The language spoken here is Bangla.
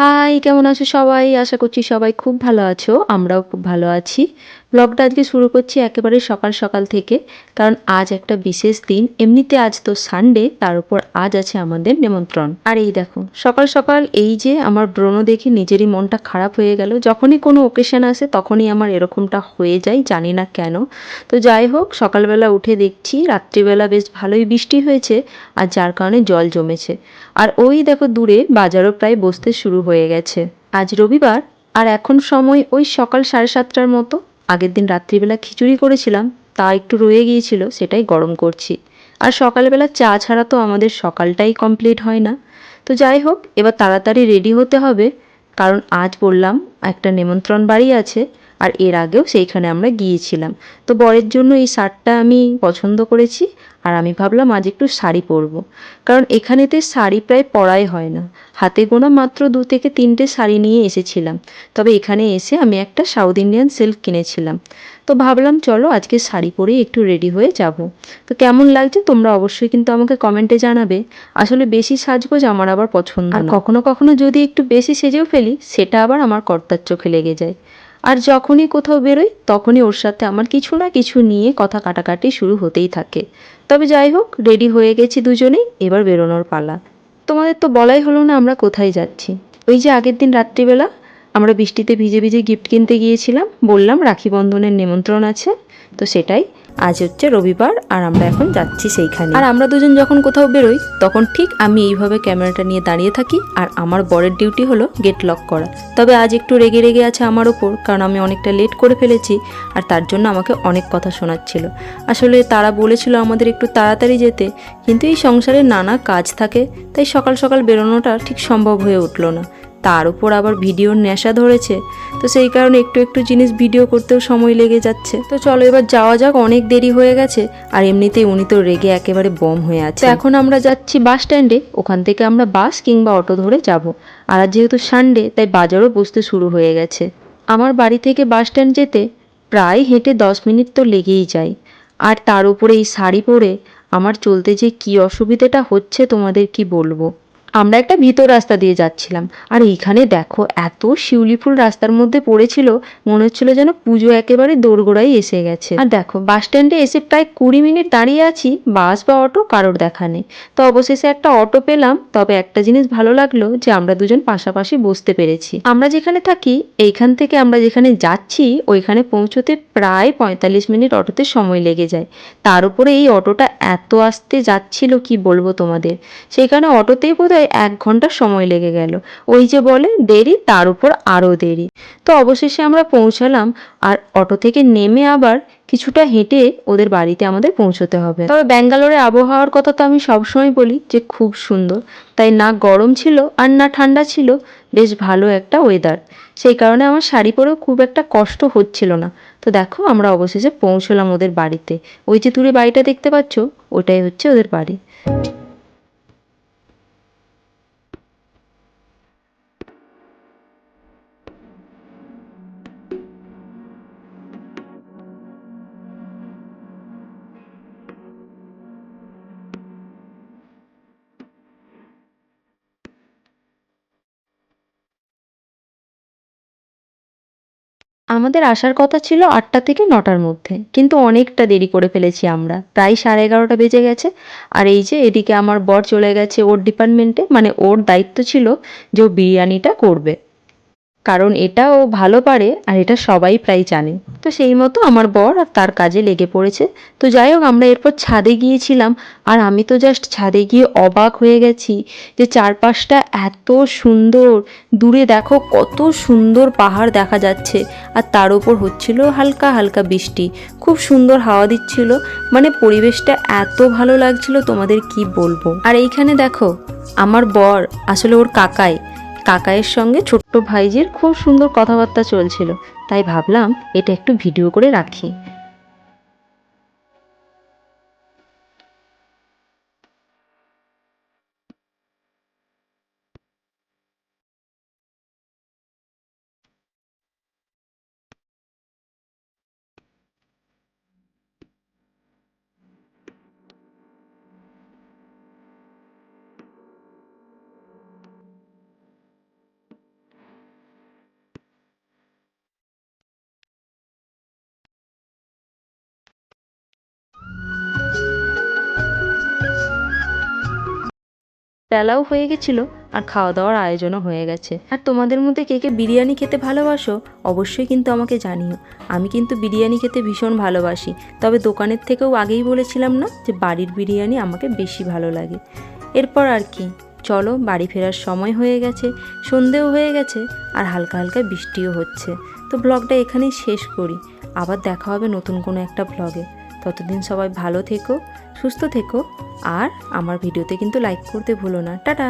হাই কেমন আছো সবাই? আশা করছি সবাই খুব ভালো আছো, আমরাও খুব ভালো আছি। ব্লগটা আজকে শুরু করছি একেবারে সকাল সকাল থেকে, কারণ আজ একটা বিশেষ দিন। এমনিতে আজ তো সানডে তার উপর আজ আছে আমাদের নিমন্ত্রণ। আর এই দেখো, সকাল সকাল এই যে আমার ব্রণ দেখে নিজেরই মনটা খারাপ হয়ে গেল। যখনই কোনো ওকেশন আসে, তখনই আমার এরকমটা হয়ে যায়, জানি না কেন। তো যাই হোক, সকালবেলা উঠে দেখছি, রাত্রিবেলা বেশ ভালোই বৃষ্টি হয়েছে, আর যার কারণে জল জমেছে। আর ওই দেখো দূরে, বাজারও প্রায় বসতে শুরু হয়ে গেছে। আজ রবিবার, আর এখন সময় ওই সকাল সাড়ে সাতটার মতো। আগের দিন রাত্রিবেলা খিচুড়ি করেছিলাম, তা একটু রয়ে গিয়েছিল, সেটাই গরম করছি। আর সকালবেলা চা ছাড়া তো আমাদের সকালটাই কমপ্লিট হয় না। তো যাই হোক, এবার তাড়াতাড়ি রেডি হতে হবে, কারণ আজ বললাম একটা নেমন্ত্রণ বাড়ি আছে আর এর আগেও সেইখানে আমরা গিয়েছিলাম। তো বরের জন্য এই শার্টটা আমি পছন্দ করেছি আর আমি ভাবলাম আজ একটু শাড়ি পরবো। কারণ এখানেতে শাড়ি প্রায় পরাই হয় না। হাতে গোনা মাত্র দু থেকে তিনটে শাড়ি নিয়ে এসেছিলাম। তবে এখানে এসে আমি একটা সাউথ ইন্ডিয়ান সিল্ক কিনেছিলাম। তো ভাবলাম চলো আজকে শাড়ি পরেই একটু রেডি হয়ে যাব। তো কেমন লাগছে তোমরা অবশ্যই কিন্তু আমাকে কমেন্টে জানাবে। আসলে বেশি সাজগোজ আমার আবার পছন্দ আর কখনো কখনো যদি একটু বেশি সেজেও ফেলি সেটা আবার আমার কর্তার চোখে লেগে যায়। আর যখনই কোথাও বেরোই, তখনই ওর সাথে আমার কিছু না কিছু নিয়ে কথা কাটাকাটি শুরু হতেই থাকে। তবে যাই হোক রেডি হয়ে গেছি দুজনেই, এবার বেরোনোর পালা। তোমাদের তো বলাই হলো না আমরা কোথায় যাচ্ছি। ওই যে আগের দিন রাত্রিবেলা, আমরা বৃষ্টিতে ভিজে ভিজে গিফট কিনতে গিয়েছিলাম, বললাম রাখি বন্ধনের নিমন্ত্রণ আছে, তো সেটাই। আজ হচ্ছে রবিবার, আর আমরা এখন যাচ্ছি সেইখানে আর আমরা দুজন যখন কোথাও বেরোই, তখন ঠিক আমি এইভাবে ক্যামেরাটা নিয়ে দাঁড়িয়ে থাকি, আর আমার বরের ডিউটি হলো গেট লক করা। তবে আজ একটু রেগে রেগে আছে আমার ওপর, কারণ আমি অনেকটা লেট করে ফেলেছি, আর তার জন্য আমাকে অনেক কথা শোনাচ্ছিল। আসলে তারা বলেছিল আমাদের একটু তাড়াতাড়ি যেতে, কিন্তু এই সংসারে নানা কাজ থাকে, তাই সকাল সকাল বেরোনোটা ঠিক সম্ভব হয়ে উঠল না। তার উপর আবার ভিডিওর নেশা ধরেছে। তো সেই কারণে একটু একটু জিনিস ভিডিও করতেও সময় লেগে যাচ্ছে। তো চলো এবার যাওয়া যাক, অনেক দেরি হয়ে গেছে। আর এমনিতেই উনি তো রেগে একেবারে বম হয়ে আছে। এখন আমরা যাচ্ছি বাস স্ট্যান্ডে। ওখান থেকে আমরা বাস কিংবা অটো ধরে যাব। আর যেহেতু সানডে, তাই বাজারও বসতে শুরু হয়ে গেছে। আমার বাড়ি থেকে বাস স্ট্যান্ড যেতে প্রায় হেঁটে দশ মিনিট তো লেগেই যায়। আর তার উপরে এই শাড়ি পরে আমার চলতে যে কী অসুবিধাটা হচ্ছে তোমাদের কি বলব? আমরা একটা ভিতর রাস্তা দিয়ে যাচ্ছিলাম। আর এইখানে দেখো, এত শিউলি ফুল রাস্তার মধ্যে পড়েছিল, মনে হচ্ছিল যেন পুজো একেবারে দোরগোড়াই এসে গেছে। আর দেখো, বাস স্ট্যান্ডে এসে প্রায় কুড়ি মিনিট দাঁড়িয়ে আছি, বাস বা অটো কারোর দেখা নেই। তো অবশেষে একটা অটো পেলাম, তবে একটা জিনিস ভালো লাগল যে আমরা দুজন পাশাপাশি বসতে পেরেছি। আমরা যেখানে থাকি, এইখান থেকে আমরা যেখানে যাচ্ছি, ওইখানে পৌঁছতে প্রায় পঁয়তাল্লিশ মিনিট অটোতে সময় লেগে যায়। তার উপরে এই অটোটা এত আসতে যাচ্ছিল, কি বলব তোমাদের? সেখানে অটোতেই বোধ প্রায় এক ঘণ্টা সময় লেগে গেল। ওই যে বলে, দেরি, তার উপর আরও দেরি। তো অবশেষে আমরা পৌঁছালাম, আর অটো থেকে নেমে আবার কিছুটা হেঁটে ওদের বাড়িতে আমাদের পৌঁছতে হবে। তবে ব্যাঙ্গালোরে আবহাওয়ার কথা তো আমি সবসময় বলি যে খুব সুন্দর। তাই না গরম ছিল আর না ঠান্ডা ছিল, বেশ ভালো একটা ওয়েদার সেই কারণে আমার শাড়ি পরেও খুব একটা কষ্ট হচ্ছিল না। তো দেখো, আমরা অবশেষে পৌঁছলাম ওদের বাড়িতে। ওই যে দূরে বাড়িটা দেখতে পাচ্ছ, ওটাই হচ্ছে ওদের বাড়ি। আমাদের আসার কথা ছিল আটটা থেকে নটার মধ্যে, কিন্তু অনেকটা দেরি করে ফেলেছি আমরা। প্রায় সাড়ে এগারোটা বেজে গেছে, আর এই যে এদিকে আমার বর চলে গেছে ওর ডিপার্টমেন্টে মানে ওর দায়িত্ব ছিল যে ও বিরিয়ানিটা করবে। কারণ এটা ও ভালো পারে আর এটা সবাই প্রায় জানে। তো সেই মতো আমার বর আর তার কাজে লেগে পড়েছে। তো যাই হোক, আমরা এরপর ছাদে গিয়েছিলাম আর আমি তো জাস্ট ছাদে গিয়ে অবাক হয়ে গেছি যে চারপাশটা এত সুন্দর। দূরে দেখো কত সুন্দর পাহাড় দেখা যাচ্ছে আর তার উপর হচ্ছিল হালকা হালকা বৃষ্টি। খুব সুন্দর হাওয়া দিচ্ছিল। মানে পরিবেশটা এত ভালো লাগছিল তোমাদের কি বলব? আর এইখানে দেখো, আমার বর, আসলে ওর কাকাই কাকায়ের সঙ্গে ছোট্ট ভাইজির খুব সুন্দর কথাবার্তা চলছিল। তাই ভাবলাম এটা একটু ভিডিও করে রাখি। বেলাও হয়ে গেছিল আর খাওয়া দাওয়ার আয়োজনও হয়ে গেছে। আর তোমাদের মধ্যে কে কে বিরিয়ানি খেতে ভালোবাসো অবশ্যই কিন্তু আমাকে জানিও। আমি কিন্তু বিরিয়ানি খেতে ভীষণ ভালোবাসি। তবে দোকানের থেকেও আগেই বলেছিলাম না যে বাড়ির বিরিয়ানি আমাকে বেশি ভালো লাগে। এরপর আর কি, চলো বাড়ি ফেরার সময় হয়ে গেছে, সন্ধেও হয়ে গেছে আর হালকা হালকা বৃষ্টিও হচ্ছে। তো ব্লগটা এখানেই শেষ করি। আবার দেখা হবে নতুন কোনো একটা ব্লগে ততদিন সবাই ভালো থেকো, সুস্থ থেকো, আর আমার ভিডিওতে কিন্তু লাইক করতে ভুলো না। টাটা!